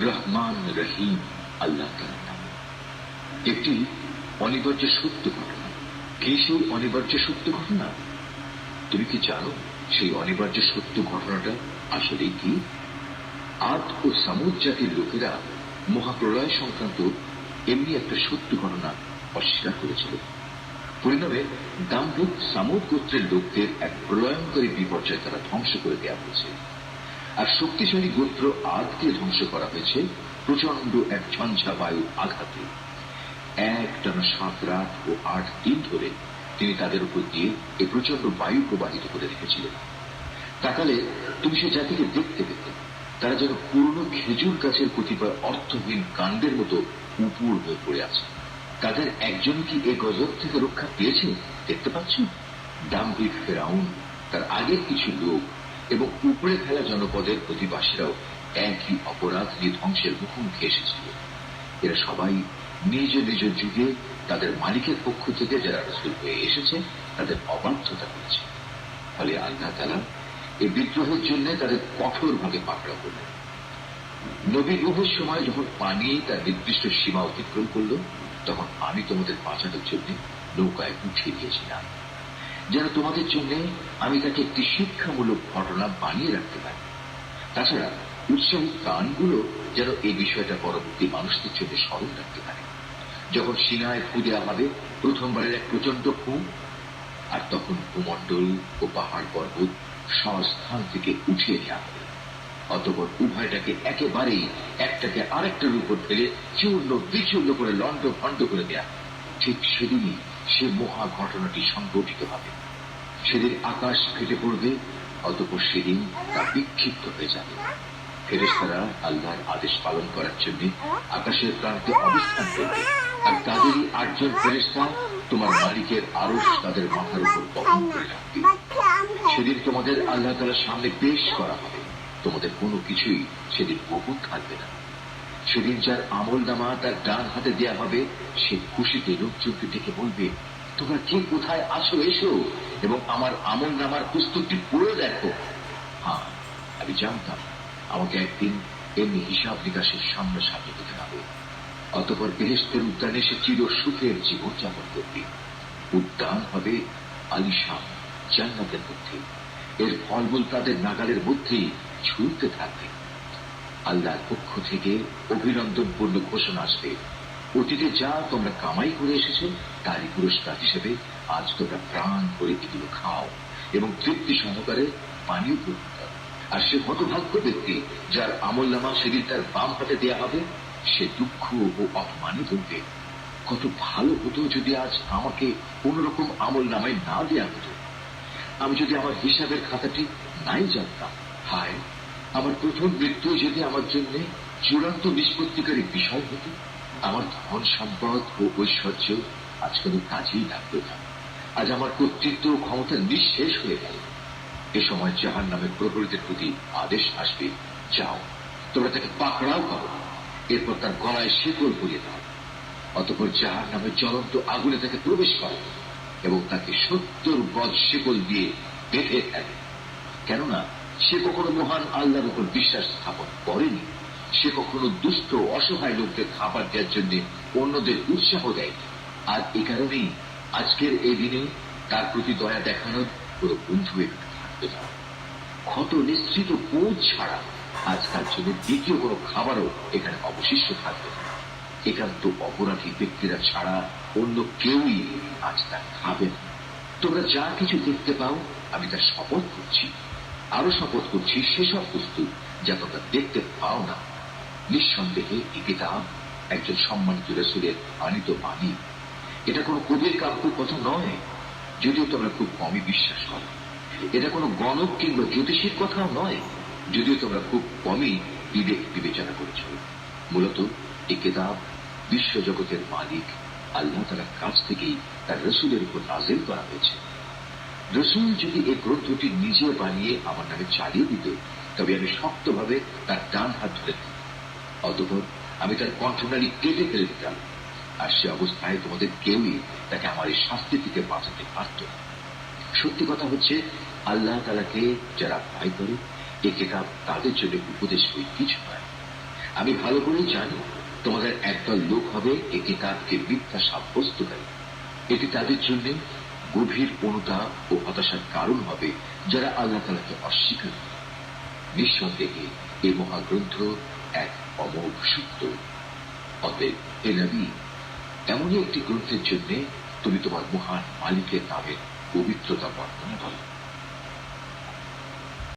রহমান রহিম আল্লাহ তালার নামে একটি অনিবার্য সত্য ঘটনা। কি সেই অনিবার্য সত্য ঘটনা? তুমি কি জানো সেই অনিবার্য সত্য ঘটনাটা আসলে কি? আদ ও সামুদ জাতির লোকেরা মহাপ্রলয় সংক্রান্ত এমনি একটা সত্য ঘটনা অস্বীকার করেছিল। পরিণামে দাম্ভিক সামুদ গোত্রের লোকদের এক প্রলয়ঙ্করী বিপর্যয় তারা ধ্বংস করে দেওয়া হয়েছে। আর শক্তিশালী গোত্র আদকে ধ্বংস করা হয়েছে প্রচণ্ড এক ঝঞ্ঝা বায়ু আঘাতে। এক টানা সাত রাত ও আট দিন ধরে তিনি তাদের উপর দিয়ে এই প্রচণ্ড বায়ু প্রবাহিত করে রেখেছিলেন। তাকালে তুমি সে জাতিকে দেখতে পেতে, তারা যেন পুরনো খেজুর গাছের কতিপয় অর্থহীন কাণ্ডের মতো উপুর হয়ে পড়ে আছে। তাদের একজন কি এ গজব থেকে রক্ষা পেয়েছে, দেখতে পাচ্ছ? দাম্ভিক ফেরাউন, তার আগের কিছু লোক এবং উপরে ফেলা জনপদের অধিবাসীরাও একই অপরাধ নিয়ে ধ্বংসের মুখোমুখি এসেছিল। এরা সবাই নিজ নিজ যুগে তাদের মালিকের পক্ষ থেকে যারা রসুল হয়ে এসেছে, তাদের অবাধ্যতা করেছে। ফলে আল্লাহ তালা এই বিদ্রোহের জন্য তাদের কঠোরভাবে পাকড়া করলেন। নবী রুহের সময় যখন পানি তার নির্দিষ্ট সীমা অতিক্রম করল, তখন আমি তোমাদের বাঁচানোর জন্য নৌকায় উঠিয়ে দিয়েছিলাম। যেন তোমাদের জন্য আমি তাকে একটি শিক্ষামূলক ঘটনা বানিয়ে রাখতে পারি। তাছাড়া উৎসাহী প্রাণগুলো যেন এই বিষয়টা পরবর্তী মানুষদের জন্য স্মরণ রাখতে পারে। যখন সিনায় ফু দেওয়া হবে প্রথমবারের এক প্রচণ্ড ফু আর তখন ভূমণ্ডল ও পাহাড় পর্বত স্বস্থান থেকে উঠিয়ে নেওয়া হবে। অতপর উভয়টাকে একেবারেই একটাকে আরেকটার উপর ফেলে চূর্ণ বিচূর্ণ করে লন্ড ভণ্ড করে দেয়া ঠিক সেদিনই সে মহা ঘটনাটি সংঘটিত হবে সেদিন আকাশ ফেটে পড়বে, অতপর সেদিন তা বিক্ষিপ্ত হয়ে যাবে। ফেরেস্তারা আল্লাহর আদেশ পালন করার জন্য আকাশের প্রান্তে অবস্থান করবে। আর তাদেরই আটজন ফেরেস্তা তোমার মালিকের আরও তাদের মাথার উপর বহন করে রাখবে। সেদিন তোমাদের আল্লাহ তালার সামনে পেশ করা হবে। তোমাদের কোনো কিছুই সেদিন গোপন থাকবে না। সেদিন যার আমল নামা তার ডান হাতে দেয়া হবে, সে খুশিতে লোকজনকে ডেকে বলবে, তোমরা কে কোথায় আসো এসো এবং আমার আমল নামার পুস্তকটি পড়ে দেখো। হ্যাঁ আমি জানতাম। আমাকে একদিন এমনি হিসাব নিকাশের সামনে সামনে হতে হবে। অতপর বেহেস্তের উদ্যানে সে চির সুখের জীবন যাপন করবে। উদ্যান হবে আলিশান, জান্নাতের মধ্যে। এর ফলমূল তাদের নাগালের মধ্যেই ঝুলতে থাকবে। আল্লাহর পক্ষ থেকে অভিনন্দনপূর্ণ ঘোষণা আসবে। অতীতে যা তোমরা কামাই করে এসেছ, তারই পুরস্কার হিসেবে আজ তোমরা প্রাণ করে এগুলো খাও এবং তৃপ্তি সহকারে পানীয় গ্রহণ করো। আর সে হতভাগ্য ব্যক্তি যার আমল নামা সেদিন তার বাম হাতে দেয়া হবে, সে দুঃখ ও অপমানে বলবে কত ভালো হতো যদি আজ আমাকে কোন রকম আমল নামায় না দেয়া হতো। আমি যদি আমার হিসাবের খাতাটি নাই জানতাম, হায়! আমার প্রথম মৃত্যু যদি আমার জন্য চূড়ান্ত নিষ্পত্তিকারী বিষয় হতো, আমার ধন সম্পদ ও ঐশ্বর্য আজ কোনো কাজেই লাগবে না। আজ আমার কর্তৃত্ব ও ক্ষমতা নিঃশেষ হয়ে গেল। এ সময় জাহান প্রহরীদের প্রতি আদেশ আসবে, যাও, তোমরা তাকে পাকড়াও করো। এরপর তার গলায় শেকল পরিয়ে দাও। অতপর জাহান নামের জ্বলন্ত আগুনে তাকে প্রবেশ করে এবং তাকে সত্তর গজ শেকল দিয়ে বেঁধে ফেলে। কেননা সে কখনো মহান আল্লাহর উপর বিশ্বাস স্থাপন করেনি। সে কখনো দুস্থ অসহায় লোকদের খাবার দেওয়ার জন্য অন্যদের উৎসাহ দেয় আর এ কারণেই আজকের এই দিনে তার প্রতি দয়া দেখানোর কোনো বন্ধু এখানে থাকবে না। ক্ষত নিশ্চিত বোধ ছাড়া আজকাল জন্য দ্বিতীয় কোনো খাবারও এখানে অবশিষ্ট থাকবে না। একান্ত অপরাধী ব্যক্তিরা ছাড়া অন্য কেউই আজ তা খাবে না। তোমরা যা কিছু দেখতে পাও, আমি তার শপথ করছি। আরও শপথ করছি সেসব বস্তু যা তোমরা দেখতে পাও না। নিঃসন্দেহে এই কিতাব একজন সম্মানিত রসুলের আনিত বাণী। এটা কোনো কবির কাব্য কথা নয়, যদিও তোমরা খুব কমই বিশ্বাস করো। এটা কোনো গণক কিংবা জ্যোতিষীর কথাও নয়, যদিও তোমরা খুব কমই বিবেক বিবেচনা করেছ। মূলত এই কিতাব বিশ্বজগতের মালিক আল্লাহ তালার কাছ থেকেই তার রসুলের উপর নাজেল করা হয়েছে। রসুল যদি এই গ্রন্থটি নিজে বানিয়ে আমার নামে চালিয়ে দিত, তবে আমি শক্তভাবে তার ডান হাত ধরে দিতাম অতপর আমি তার কণ্ঠনালী কেটে ফেলে দিতাম, আর সে অবস্থায় তোমাদের কেউই তাকে আমার এই শাস্তি থেকে বাঁচাতে পারত না। সত্যি কথা হচ্ছে, আল্লাহ তালাকে যারা ভয় করে, এ কেতাব তাদের জন্য উপদেশ বই কিছু নয়। আমি ভালো করেই জানি তোমাদের একদল লোক হবে এ কিতাবকে মিথ্যা সাব্যস্তকারী। এটি তাদের জন্য গভীর অনুতাপ ও হতাশার কারণ হবে যারা আল্লাহ তালাকে অস্বীকার করে। নিঃসন্দেহে এ মহাগ্রন্থ এক অমোঘ সত্য অতএব হে নবী, এমনই একটি গ্রন্থের জন্য তুমি তোমার মহান মালিকের নামের পবিত্রতা বর্ণনা করো।